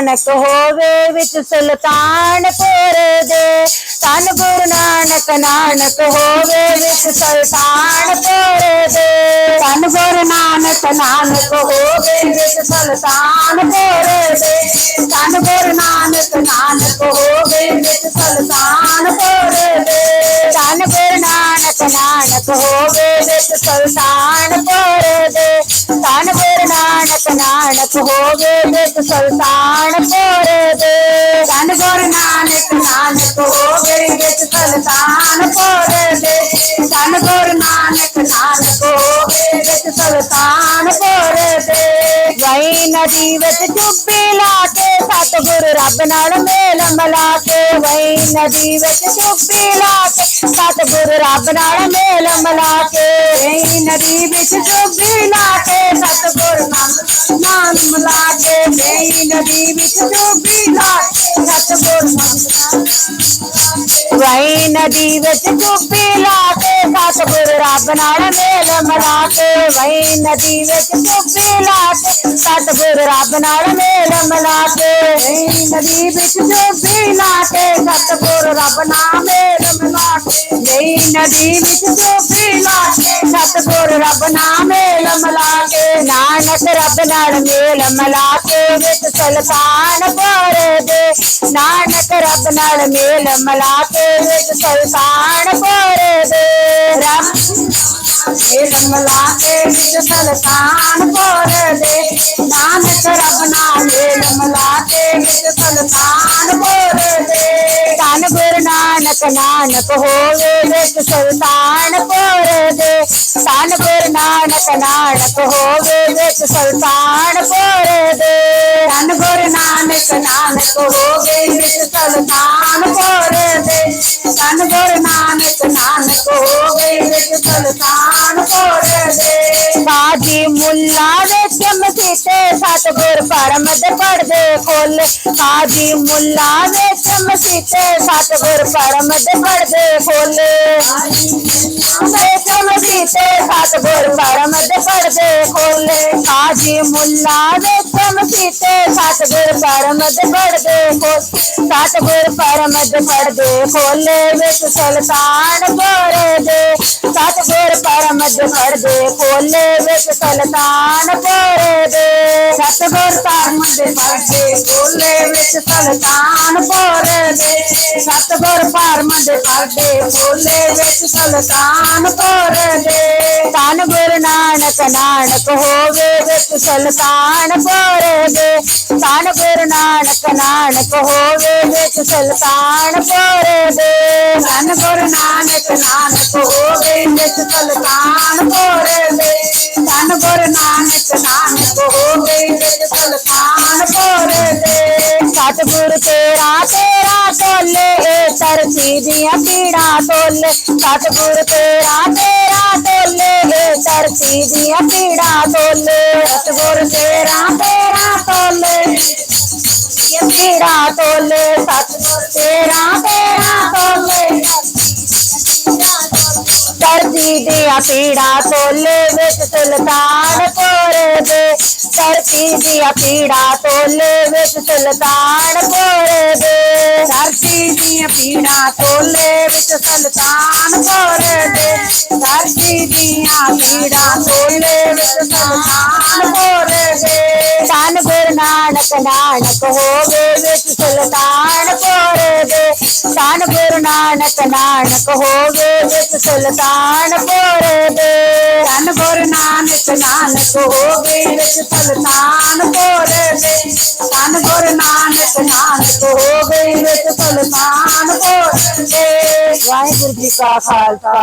ਨਾਨਕ ਹੋਵੇ ਵਿੱਚ ਸੁਲਤਾਨਪੁਰ ਦੇ। ਧੰਨ ਗੁਰੂ ਨਾਨਕ ਨਾਨਕ ਹੋਵੇ ਵਿੱਚ ਸੁਲਤਾਨਪੁਰ ਦੇ। ਧੰਨ ਗੁਰੂ ਨਾਨਕ ਨਾਨਕ ਹੋਵੇ ਵਿੱਚ ਸੁਲਤਾਨਪੁਰ ਦੇ। ਧੰਨ ਗੁਰੂ ਨਾਨਕ ਨਾਨਕ ਹੋਵੇ ਵਿੱਚ ਸੁਲਤਾਨਪੁਰ ਦੇ। ਧੰਨ ਗੁਰੂ ਨਾਨਕ ਨਾਨਕ ਹੋਵੇ ਵਿੱਚ ਸੁਲਤਾਨਪੁਰ ਦੇ। ਧੰਨ ਗੁਰੂ ਨਾਨਕ ਨਾਨਕ ਹੋਵੇ ਵਿੱਚ ਸੁਲਤਾਨ ਨਾਨਕ ਨਾਨਕ ਹੋਵੇ ਵਿੱਚ ਸੁਲਤਾਨਪੁਰ ਦੇ ਧੰਨ ਗੁਰੂ ਨਾਨਕ ਨਾਨਕ ਹੋਵੇ ਵਿੱਚ ਸੁਲਤਾਨਪੁਰ ਦੇ ਵਈ ਨਦੀ ਵਿੱਚ ਚੁੱਪੀ ਲਾ ਕੇ ਸਤਿਗੁਰ ਰੱਬ ਨਾਲ ਮੇਲ ਮਿਲਾ ਕੇ, ਵਈ ਨਦੀ ਵਿੱਚ ਚੁੱਪੀ ਲਾ ਕੇ ਸਤਿਗੁਰ ਰੱਬ ਨਾਲ ਮੇਲ ਮਿਲਾ ਕੇ, ਵਈ ਨਦੀ ਵਿੱਚ ਚੁੱਪੀ ਲਾ ਕੇ ਸਤਿਗੁਰ ਨਾਲ ਨਾਮ ਮਿਲਾ ਕੇ, ਵਈ ਨਦੀ ਵਿੱਚ ਚੁੱਪੀ ਲਾ ਕੇ ਵਈ ਨਦੀ ਵਿੱਚ ਚੁੱਪੀ ਲਾ ਕੇ ਸਤਿਗੁਰੂ ਰੱਬ ਨਾਲ ਮੇਲ ਮਿਲਾ ਕੇ ਵਈ ਨਦੀ ਵਿੱਚ ਚੁੱਪੀ ਲਾ ਕੇ ਸਤਿਗੁਰੂ ਰੱਬ ਨਾਲ ਮੇਲ ਮਿਲਾ ਕੇ ਨਦੀ ਵਿੱਚ ਚੁੱਪੀ ਲਾ ਕੇ ਸਤਿਗੁਰੂ ਰੱਬ ਨਾਲ ਮੇਲ ਮਿਲਾ ਕੇ ਵਈ ਨਦੀ ਵਿੱਚ ਚੁੱਪੀ ਲਾ ਕੇ ਸਤਿਗੁਰੂ ਰੱਬ ਨਾਲ ਮੇਲ ਮਿਲਾ ਕੇ ਨਾਨਕ ਰੱਬ ਨਾਲ ਮੇਲ ਮਿਲਾ ਕੇ ਵਿੱਚ ਸੁਲਤਾਨਪੁਰ ਦੇ ਨਾਨਕ ਰੱਬ ਨਾਲ ਮੇਲ ਮਿਲਾ ਕੇ ਵਿੱਚ ਸੁਲਤਾਨਪੁਰ ਦੇ ਰੱਬ ਮਲਾ ਮਿਲਾ ਕੇ ਵਿੱਚ ਸੁਲਤਾਨਪੁਰ ਦੇ ਨਾਨਕ ਰੱਬ ਨਾਲ ਮੇਲ ਮਿਲਾ ਕੇ ਵਿੱਚ ਸੁਲਤਾਨਪੁਰ ਦੇ ਧੰਨ ਗੁਰ ਨਾਨਕ ਨਾਨਕ ਹੋਵੇ ਵਿੱਚ ਸੁਲਤਾਨ ਸੁਲਤਾਨਪੁਰ ਦੇ ਧੰਨ ਗੁਰ ਨਾਨਕ ਨਾਨਕ ਹੋਵੇ ਵਿੱਚ ਸੁਲਤਾਨ ਸੁਲਤਾਨਪੁਰ ਦੇ ਧੰਨ ਗੁਰ ਨਾਨਕ ਨਾਨਕ ਹੋਵੇ, ਵਿੱਚ ਸੁਲਤਾਨ ਦੇ ਮੁੱਲਾ ਵਿੱਚ ਮਸੀਤੇ ਸਤਗੁਰ ਪਰਮਦ ਪੜਦੇ ਫੁੱਲ ਬਾਜੀ ਮੁੱਲਾ ਵਿੱਚ ਮਸੀਤੇ ਸਤਗੁਰ ਪਰਮਦ ਪੜਦੇ ਫੁੱਲ ਵਿੱਚ ਮਸੀਤੇ ਸਤਗੁਰ ਪਰਮਦ ਪੜਦੇ ਫੁੱਲ ਬਾਜੀ ਮੁੱਲਾ ਵਿੱਚ ਮਸੀਤੇ ਸਤਗੁਰ ਪਰਮਦ ਪੜਦੇ ਫੁੱਲ ਸਤਗੁਰ ਪਰਮਦ ਪੜਦੇ ਫੁੱਲ ਵਿੱਚ ਸੁਲਤਾਨਪੁਰ ਦੇ ਪਰਮਦ ਪੜਦੇ ਫੁੱਲ ਵਿੱਚ ਸੁਲਤਾਨਪੁਰ ਦੇ। ਸਤਗੁਰ ਪਰਮਦ ਪੜਦੇ ਫੁੱਲ ਵਿੱਚ ਸੁਲਤਾਨਪੁਰ ਦੇ। ਸਤਗੁਰ ਪਰਮਦ ਪੜਦੇ ਕੋਲੇ ਵਿੱਚ ਸੁਲਤਾਨਪੁਰ ਦੇ। ਧੰਨ ਗੁਰੂ ਨਾਨਕ ਨਾਨਕ ਹੋਵੇ ਵਿੱਚ ਸੁਲਤਾਨਪੁਰ ਦੇ। ਧੰਨ ਗੁਰੂ ਨਾਨਕ ਨਾਨਕ ਹੋਵੇ ਵਿੱਚ ਸੁਲਤਾਨਪੁਰ ਦੇ। ਧੰਨ ਗੁਰੂ ਨਾਨਕ ਨਾਨਕ ਹੋਵੇ ਵਿੱਚ ਸੁਲਤਾਨ ਤੇਰਾ ਤੇਰਾ ਤੋਲੇ ਏ ਤਰਸੀ ਦੀਆਂ ਪੀੜਾਂ ਤੋਲੇ ਸਤਿਗੁਰ ਤੇਰਾ ਤੇਰਾ ਤੋਲੇ ਏ ਤਰਸੀ ਦੀਆਂ ਪੀੜਾਂ ਤੋਲੇ ਸਤਿਗੁਰ ਤੇਰਾ ਤੇਰਾ ਤੋਲੇ ਇਹ ਪੀੜਾਂ ਤੋਲੇ ਸਤਿਗੁਰ ਤੇਰਾ ਤੇਰਾ ਤੋਲੇ ਧਰਤੀ ਦੀਆਂ ਪੀੜਾਂ ਤੋਲੇ ਵਿੱਚ ਸੁਲਤਾਨਪੁਰ ਧਰਤੀ ਦੀਆਂ ਪੀੜਾਂ ਤੋਲੇ ਵਿੱਚ ਸੁਲਤਾਨਪੁਰ ਦੇ। ਧਰਤੀ ਦੀਆਂ ਪੀੜਾਂ ਤੋਲੇ ਵਿੱਚ ਸੁਲਤਾਨਪੁਰ ਦੇ। ਧਰਤੀ ਦੀਆਂ ਪੀੜਾਂ ਤੋਲੇ ਵਿੱਚ ਸੁਲਤਾਨਪੁਰ ਦੇ। ਧੰਨ ਗੁਰੂ ਨਾਨਕ ਨਾਨਕ ਹੋਵੇ ਵਿੱਚ ਸੁਲਤਾਨਪੁਰ ਦੇ। ਧੰਨ ਗੁਰੂ ਨਾਨਕ ਨਾਨਕ ਹੋਵੇ ਵਿੱਚ ਸੁਲਤਾਨਪੁਰ ਦੇ। ਧੰਨ ਗੁਰੂ ਨਾਨਕ ਨਾਨਕ ਹੋਵੇ ਸੁਲਤਾਨ ਸੁਲਤਾਨਪੁਰ ਦੇ। ਧੰਨ ਗੁਰੂ ਨਾਨਕ ਨਾਨਕ ਹੋਵੇ ਸੁਲਤਾਨ ਸੁਲਤਾਨਪੁਰ ਦੇ। ਵਾਹਿਗੁਰੂ ਜੀ ਕਾ ਖਾਲਸਾ।